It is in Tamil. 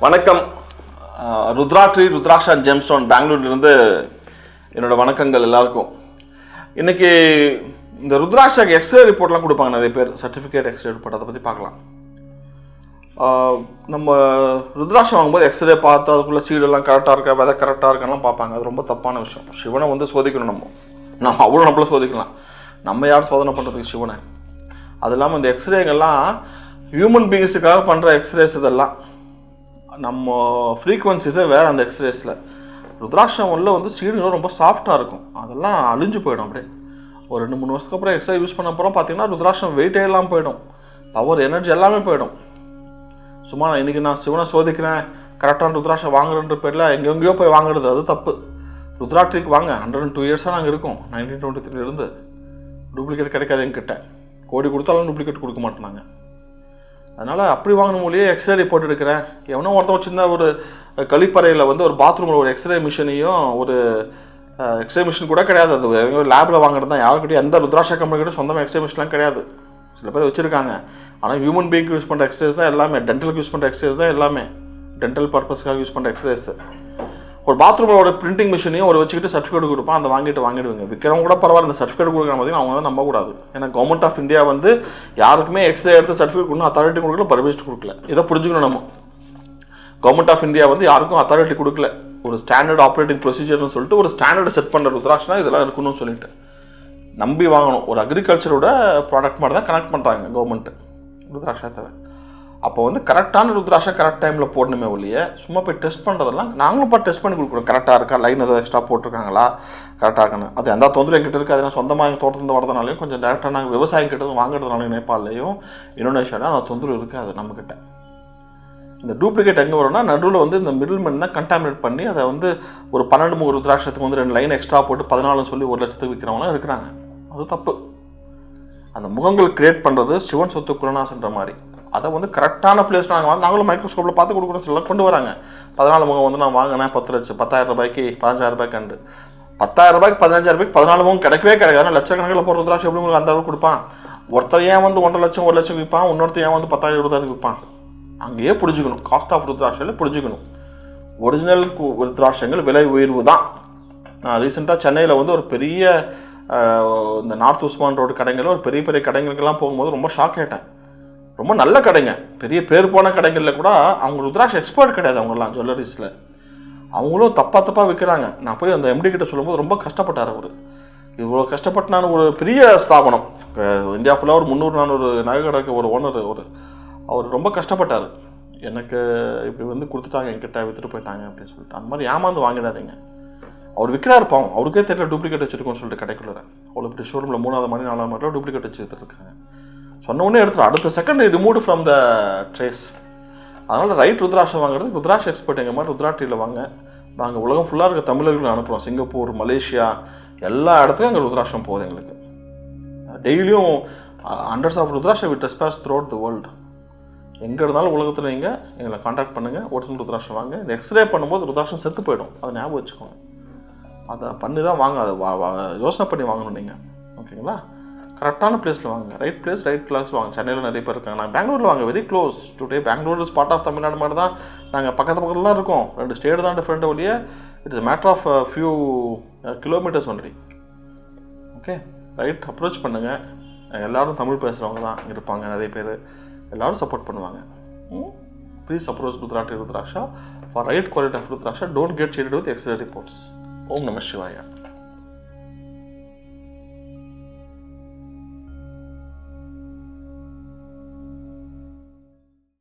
வணக்கம். ருத்ராட்ரி ருத்ராக்ஷா ஜெம்ஸ்டோன் பெங்களூர்லேருந்து என்னோடய வணக்கங்கள் எல்லாருக்கும். இன்றைக்கி இந்த ருத்ராட்சாக்கு எக்ஸ்ரே ரிப்போர்ட்லாம் கொடுப்பாங்க நிறைய பேர். சர்டிஃபிகேட் எக்ஸ்ரே ரிப்போர்ட் அதை பற்றி பார்க்கலாம். நம்ம ருத்ராட்சம் வாங்கும்போது எக்ஸ்ரே பார்த்து அதுக்குள்ளே சீடெல்லாம் கரெக்டாக இருக்கா விதை கரெக்டாக இருக்கான்லாம் பார்ப்பாங்க. அது ரொம்ப தப்பான விஷயம். சிவனை வந்து சோதிக்கணும் நம்ம. நம்ம அவ்வளோ நம்மள சோதிக்கலாம். நம்ம யார் சோதனை பண்ணுறதுக்கு சிவனை? அது இல்லாமல் இந்த எக்ஸ்ரேங்கெல்லாம் ஹியூமன் பீயிங்ஸுக்காக பண்ணுற எக்ஸ்ரேஸ் இதெல்லாம். நம்ம ஃப்ரீக்குவன்சிஸே வேறு அந்த எக்ஸ்ரேஸில் ருத்ராட்சம் உள்ள வந்து சீடுகள் ரொம்ப சாஃப்டாக இருக்கும். அதெல்லாம் அழிஞ்சு போயிடும் அப்படியே. ஒரு ரெண்டு மூணு வருஷத்துக்கு அப்புறம் எக்ஸ்ரே யூஸ் பண்ண அப்புறம் பார்த்தீங்கன்னா ருத்ராட்சம் வெயிட்டே எல்லாம் போயிடும். பவர் எனர்ஜி எல்லாமே போயிடும். சும்மா நான் இன்றைக்கி நான் சிவனை சோதிக்கிறேன். கரெக்டான ருத்ராட்சம் வாங்குறன்ற பேரில் எங்கெங்கேயோ போய் வாங்குறது. அது தப்பு. ருத்ராட்ரிக்கு வாங்க. ஹண்ட்ரட் அண்ட் டூ இயர்ஸாக நாங்கள் இருக்கோம். நைன்டீன் டுவெண்ட்டி த்ரீலேருந்து டூப்ளிகேட் கிடைக்காது எங்கிட்ட கோடி கொடுத்தாலும் டூப்ளிகேட் கொடுக்க மாட்டோம் நாங்கள் அதனால் அப்படி வாங்கின மூலியே எக்ஸ்ரே ரிப்போர்ட் எடுக்கிறேன் எவனோ ஒருத்தன் சின்ன ஒரு கழிப்பறையில் வந்து ஒரு பாத்ரூமில் ஒரு எக்ஸ்ரே மிஷினையும் ஒரு எக்ஸ்ரே மிஷின் கூட கிடையாது. அது லேபில் வாங்குறது தான் யாருக்கிட்டையும் எந்த ருத்ராஷா கம்பெனிக்கிட்ட சொந்தமாக எக்ஸ்ரே மிஷின்லாம் கிடையாது. சில பேர் வச்சுருக்காங்க. ஆனால் ஹியூமன் பீயிங் யூஸ் பண்ணுற எக்ஸ்ரேஸ் தான் எல்லாமே. டென்டலுக்கு யூஸ் பண்ணுற எக்ஸ்ரேஸ் தான் எல்லாமே. டென்டல் பர்பஸ்க்காக யூஸ் பண்ணுற எக்ஸ்ரேஸ் ஒரு பாத்ரூமோட பிரிண்டிங் மிஷினையும் ஒரு வச்சுக்கிட்டு சர்டிஃபிகேட் கொடுப்பான் அந்த வாங்கிட்டு வாங்கிடுவாங்க. விற்கிறவங்க கூட பரவாயில்ல இந்த சர்டிஃபிகேட் கொடுக்குற மாதிரி அவங்க தான் நம்பக்கூடாது. ஏன்னா கவர்மெண்ட் ஆஃப் இந்தியா வந்து யாருக்குமே எக்ஸ்ரே எடுத்து சர்டிஃபிகேட் கொடுக்கணும் அத்தாரிட்டி கொடுக்கல பர்மிஷன் கொடுக்கல. இதை புரிஞ்சுக்கணும் நம்ம. கவர்மெண்ட் ஆஃப் இந்தியா வந்து யாருக்கும் அத்தாரிட்டி கொடுக்கல. ஒரு ஸ்டாண்டர்ட் ஆப்ரேட்டிங் ப்ரொசீஜர்னு சொல்லிட்டு ஒரு ஸ்டாண்டர்ட் செட் பண்ணுற ருத்ராட்சனா இதெல்லாம் இருக்கணும்னு சொல்லிட்டு. நம்பி வாங்கணும். ஒரு அக்ரிகல்ச்சரோட ப்ராடக்ட் மாதிரி தான் கனெக்ட் பண்ணுறாங்க கவர்மெண்ட்டு ருத்ராட்சா தவிர. அப்போ வந்து கரெக்டான ருத்ராட்சம் கரெக்ட் டைமில் போடணுமே ஒழிய சும்மா போய் டெஸ்ட் பண்ணுறதெல்லாம் நாங்களும் இப்போ டெஸ்ட் பண்ணி கொடுக்குறோம். கரெக்டாக இருக்கா? லைன் ஏதோ எக்ஸ்ட்ரா போட்டிருக்காங்களா? கரெக்டாக இருக்கான்னு அது எந்த தொந்தரவு எங்கிட்ட இருக்குது அது நான் சொந்தமாக எங்கள் தோட்டத்துலேருந்து வரதுனாலையும் கொஞ்சம் டேரெக்டாக நாங்கள் விவசாயம் கிட்டது வாங்குறதுனாலையும் நேபாள்லையும் இந்தோனேஷியாவில் அந்த தொந்தரவு இருக்காது நம்மக்கிட்ட இந்த டூப்ளிகேட் எங்கே வரும்னா நடுவில் வந்து இந்த மிடில் மேன் தான் கண்டாமினேட் பண்ணி அதை வந்து ஒரு பன்னெண்டு மூணு ருத்ராட்சத்துக்கு வந்து ரெண்டு லைன் எக்ஸ்ட்ரா போட்டு பதினாலு சொல்லி ஒரு லட்சத்துக்கு விற்கிறவங்களாம் இருக்கிறாங்க. அது தப்பு. அந்த முகங்கள் கிரியேட் பண்ணுறது சிவன் சொத்து குலநாசன்ற மாதிரி. அதை வந்து கரெக்டான பிளேஸ் நாங்கள் வந்து நாங்களும் மைக்ரோஸ்கோப்பில் பார்த்து கொடுக்குறோம் சில கொண்டு வராங்க. பதினாலு முகம் வந்து நான் வாங்கினேன் பத்து லட்சம். பத்தாயிரம் ரூபாய்க்கு பதினஞ்சாயிரம் ரூபாய்க்கு கண்டு. பத்தாயிரம் ரூபாய்க்கு பதினஞ்சாயிரம் ரூபாய்க்கு பதினாலு முகம் கிடைக்கவே கிடையாது ஆனால் லட்சக்கணக்கில் போகிற ருத்ராட்சம் எப்படி உங்களுக்கு அந்த அளவுக்கு கொடுப்பான்? ஒருத்தர் ஏன் வந்து ஒன்றரை லட்சம் ஒரு லட்சம் விற்பான்? இன்னொருத்தர் ஏன் வந்து பத்தாயிரம் இருபதாயிரம் விற்பான்? அங்கேயே புரிஞ்சுக்கணும். காஸ்ட் ஆஃப் ருத்ராட்சியில் புரிஞ்சுக்கணும். ஒரிஜினல் கு- ருத்ராட்சங்கள் விலை உயர்வு தான். நான் ரீசெண்டாக சென்னையில் வந்து ஒரு பெரிய இந்த நார்த் உஸ்மான் ரோடு கடைங்களில் ஒரு பெரிய பெரிய கடைங்களுக்கெல்லாம் போகும்போது ரொம்ப ஷாக் ஆகிட்டேன் ரொம்ப நல்ல கடைங்க. பெரிய பேர் போன கடைகளில் கூட அவங்க ருத்ராட்ச எக்ஸ்பர்ட் கிடையாது அவங்கெல்லாம் ஜுவல்லரிஸில் அவங்களும் தப்பாக தப்பாக விற்கிறாங்க நான் போய் அந்த எம்டி கிட்ட சொல்லும்போது ரொம்ப கஷ்டப்பட்டார் அவர். இவ்வளோ கஷ்டப்பட்டு நான் ஒரு பெரிய ஸ்தாபனம். இந்தியா ஃபுல்லாக ஒரு முந்நூறு நானூறு நகை கடைக்கு ஒரு ஓனர் ஒரு அவர் ரொம்ப கஷ்டப்பட்டார். எனக்கு இப்படி வந்து கொடுத்துட்டாங்க என்கிட்ட விற்றுட்டு போயிட்டாங்க அப்படின்னு சொல்லிட்டு. அந்த மாதிரி ஏமாந்து வாங்கிடாதீங்க. அவர் விற்கிறாரு பாவம். அவருக்கே தெரியல டூப்ளிகேட் வச்சுருக்கோம்னு சொல்லிட்டு கடைக்குள்ளே அவ்வளோ இப்படி ஷோரூமில் மூணாவது மணி நாலாவது மணி டூப்ளிகேட் வச்சு சொன்ன உடனே எடுத்துட்டு அடுத்த second remove from the trays அதனால் ரைட் ருத்ராஷம் வாங்குறது ருத்ராஷ் எக்ஸ்பர்ட் எங்கள் மாதிரி ருத்ராட்டியில் வாங்க. நாங்கள் உலகம் ஃபுல்லாக இருக்க தமிழர்கள் அனுப்புகிறோம் சிங்கப்பூர் மலேசியா எல்லா இடத்துலையும் அங்கே ருத்ராஷம் போகுது எங்களுக்கு. டெய்லியும் hundreds of ருத்ராஷம் with despatch throughout the world எங்கே இருந்தாலும் உலகத்தில் நீங்கள் எங்களை காண்டாக்ட் பண்ணுங்கள் ஒரிஜினல் ருத்ராஷம் வாங்க. இந்த எக்ஸ்ரே பண்ணும்போது ருத்ராஷம் செத்து போயிடும். அதை ஞாபகம் வச்சுக்கோங்க. அதை பண்ணி தான் வாங்க. அதை வா வா யோசனை பண்ணி வாங்கணும் நீங்கள் ஓகேங்களா? கரெக்டான பிளேஸில் வாங்க. ரைட் பிளேஸ் ரைட் கிளாஸ் வாங்க. சென்னையில் நிறைய பேர் இருக்காங்க. நான் பெங்களூரில் வாங்க. Very close today Bangalore is part of Tamil Nadu மாதிரி தான் நாங்கள் பக்கத்து பக்கத்தில் தான் இருக்கோம். ரெண்டு ஸ்டேட் தான் டிஃப்ரெண்ட் ஒழிய it is matter of few kilometres only okay right approach பண்ணுங்கள் எல்லாரும் தமிழ் பேசுகிறவங்க தான் இருப்பாங்க நிறைய பேர். எல்லாரும் சப்போர்ட் பண்ணுவாங்க. Please approach ருத்ராட்டி Rudraksha for right quality of Rudraksha don't get cheated with x ray reports ஓம் நம சிவாயா.